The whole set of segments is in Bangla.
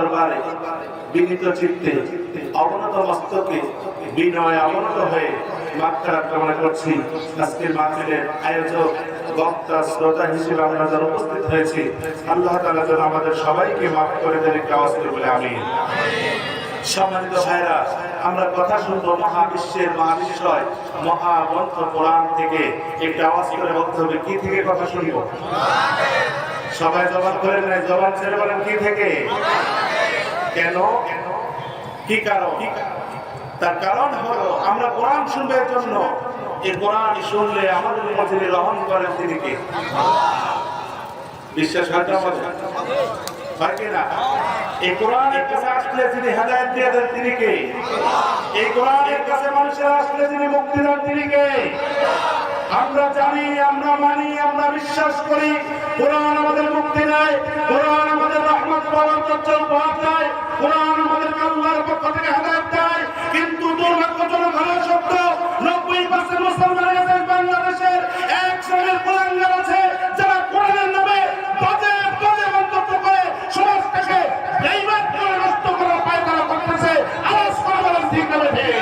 দরবারে বিনীত চিত্তে অবনত মস্তকে বিনয় অবনত হয়ে মাত্রা কামনা করছি। আজকের মাহফিলের আয়োজক, বক্তা, শ্রোতা হিসেবে আমরা যারা উপস্থিত হয়েছি, আল্লাহ তাআলা যেন আমাদের সবাইকে মাফ করে দেন একটু করে বলে, আমিন। সম্মানিত ভাইরা আমরা কথা শুনব মহাবিশ্বের মহাবিশ্বয় মহাগ্রন্থ কোরআন থেকে। একটু আওয়াজ করে বলতে হবে কি থেকে কথা শুনব? সবাই জবান করে নেয় জবান ছেড়ে বলেন, কি থেকে? কেন? কি কারণ? তার কারণ হলো, আমরা কোরআন শুনবে জন্য এই কোরআন শুনলে আমাদের মধ্যে রহন করেন তিনি কে? বিশ্বাস এই আসলে দেন তিনি কে? এই কাছে আসলে মুক্তি দেন তিনি কে? আমরা জানি, আমরা মানি, আমরা বিশ্বাস করি, কোরআন আমাদের মুক্তি দেয় কোরআন আমাদের রহমত পাওয়ার চর্চা উপহার দেয় কোরআন আমাদের আল্লাহর পক্ষ থেকে হেদায়ত দেয় কিন্তু দুর্ভাগ্যজনক হলো সত্য নব্বই পার্সেন্ট মুসলমান আছেন বাংলাদেশের এক শ্রেণির কোরআনগার আছে যারা কোরআনের নামে বাজে বাজে মন্তব্য করে সমাজটাকে বেইমান করে নষ্ট করার পায়তারা করতেছে আওয়াজ করে বলেন ঠিক না বেঠিক?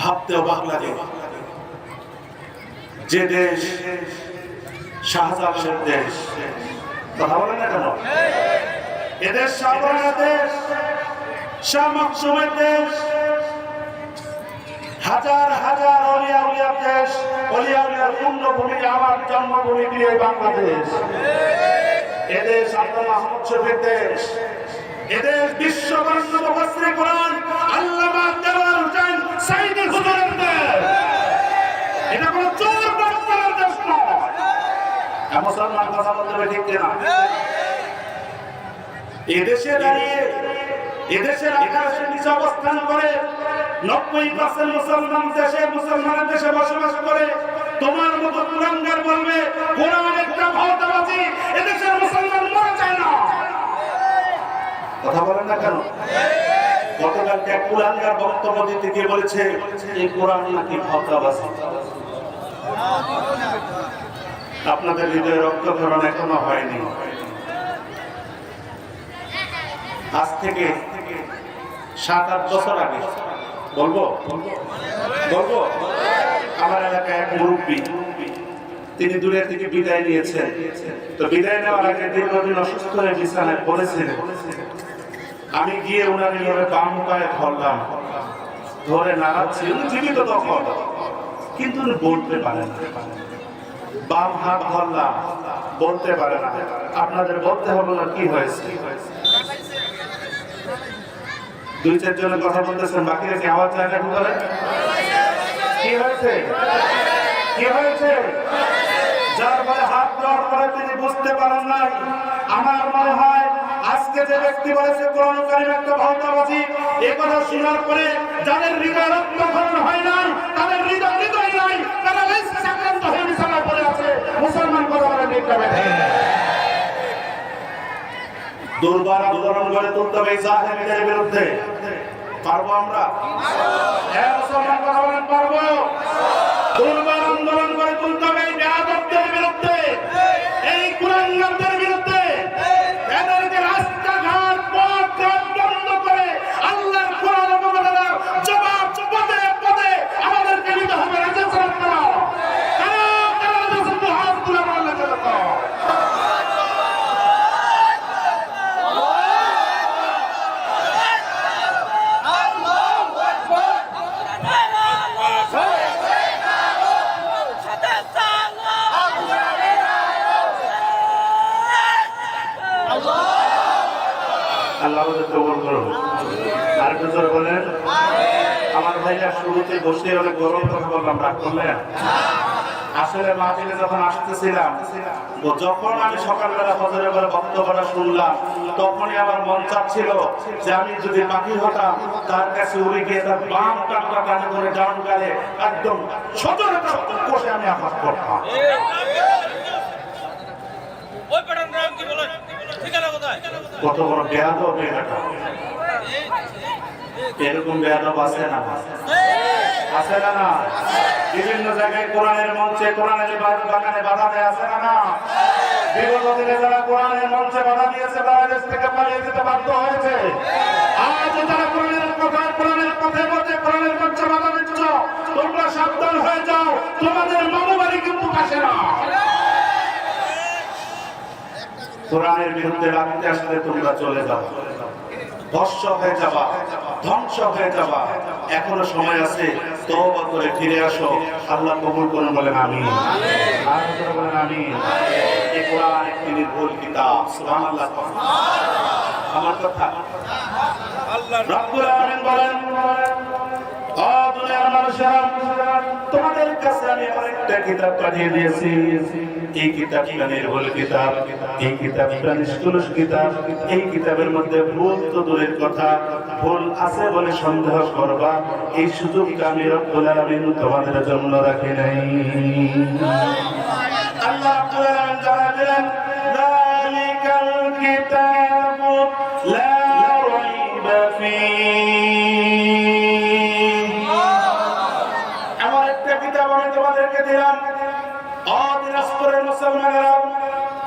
ভাবতে যে দেশ শাহজাহানের দেশ। কথা বলেন না কেন? এদেশ শাহজাহানের দেশ, শাহ মকসুমের দেশ, হাজার হাজার অলিয়া উলিয়ার দেশ, অলিয়া উলিয়ার পুণ্যভূমি আমার জন্মভূমি দিয়ে বাংলাদেশ। এদেশ আব্দুল মাহমুদ শফির দেশ। এদেশ বিশ্ববর্ণ মুফাসসির কোরআন মুসলমান কথা বলতে ঠিক কিনা এদেশে দাঁড়িয়ে এদেশের আকাশের নিচে অবস্থান করে নব্বই পার্সেন্ট মুসলমান দেশে মুসলমানের দেশে বসবাস করে তোমার মতো কুলাঙ্গার বলবে কোরআন একটা ভাওতাবাজি এদেশের মুসলমান মরে যায় না কথা বলেন না কেন গতকালকে এক কুলাঙ্গার বক্তব্য দিতে গিয়ে বলেছে এই কোরআন নাকি ভাওতাবাজি আপনাদের হৃদয়ে রক্তক্ষরণ এখনও হয়নি। আজ থেকে সাত আট বছর আগে, বলব? বলব? আমার এলাকায় এক মুরব্বী, তিনি দূরের থেকে বিদায় নিয়েছেন। তো বিদায় নেওয়ার আগে দীর্ঘদিন অসুস্থ হয়ে বিছানায় পড়েছিলেন আমি গিয়ে ওনার এইভাবে বাম পায়ে ধরলাম। ধরে নাড়াচ্ছি জীবিত তখন। কিন্তু উনি বলতে পারেন বাম হাত ধরলাম বলতে পারে না। আপনাদের বলতে হবে না কি হয়েছে? দুই চারজনের কথা বলতেছেন, বাকিরা কি আওয়াজ যায় না কি হয়েছে? কি হয়েছে? যার ফলে হাত দেওয়ার পরে তিনি বুঝতে পারেন নাই। আমার মনে হয় আজকে যে ব্যক্তি বলেছে, কোরআন একটা এ কথা শোনার পরে যাদের হৃদয় রক্তক্ষরণ হয় নাই তাদের হৃদয় হৃদয় নাই তারা লেসে আক্রান্ত হয়ে বিছানায় পড়ে আছে মুসলমান বেঠিক? দুর্বার দুর্বরণ গড়ে তুলতে হবে জাহেলিদের বিরুদ্ধে পারব আমরা আমার শুরুতে বসে অনেক গরম আসলে যখন আসতেছিলাম, যখন আমি সকালবেলা হজরের বেলা শুনলাম, তখনই আমার মন চাচ্ছিল যে আমি যদি পাখি হতাম, তার কাছে উড়ে গিয়ে তার বাম কানটা কানে ধরে ডাউন গালে একদম সজোরে কষে আমি আঘাত করতাম। কত বড় মেয়েটা এরকম বেয়াদব আছে না আছে না না বিভিন্ন জায়গায় কোরআনের মঞ্চে, কোরআনের বাগানে বাধা দেয় আছে না না বিগত দিনে যারা কোরআনের মঞ্চে বাধা দিয়েছে থেকে পালিয়ে যেতে বাধ্য হয়েছে। আজ কোরআনের কোরআনের পথে পথে কোরআনের মঞ্চে বাধা দিচ্ছ, তোমরা সাবধান হয়ে যাও, তোমাদের মনোবাড়ি কিন্তু আসে না। কোরআনের বিরুদ্ধে রাখতে আসলে তোমরা চলে যাও। ধর্ষ হয়ে যাবা, ধ্বংস হয়ে যাবা। এখনও সময় আছে, তওবা করে ফিরে আসো। আল্লাহ কবুল করুন, বলেন আমি একটি নির্ভুল কিতাব, সুবহানাল্লাহ। আমার কথা। আল্লাহ বলেন তোমাদের কাছে আমি কিতাব পাঠিয়ে দিয়েছি। এই কিতাবটা নির্ভুল কিতাব? এই নিষ্কলুষ কিতাব? এই কিতাবের মধ্যে ভুল তো দূরের কথা, ভুল আছে বলে সন্দেহ করবা। এই সুযোগটা আমি তোমাদের জন্য রাখি নাই। আল্লাহ রাব্বুল আলামিন জানা দিলেন যালিকাল কিতাবু লা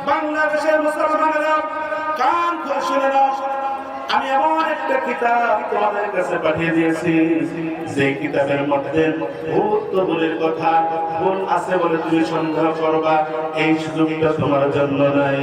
বাংলাদেশের মুসলমানেরা আমি এমন একটা কিতাব তোমাদের কাছে পাঠিয়ে দিয়েছি। যে কিতাবের মধ্যে ভূত তো কথা, ভুল আছে বলে তুমি সন্দেহ করবা, এই সুযোগটা তোমার জন্য নাই।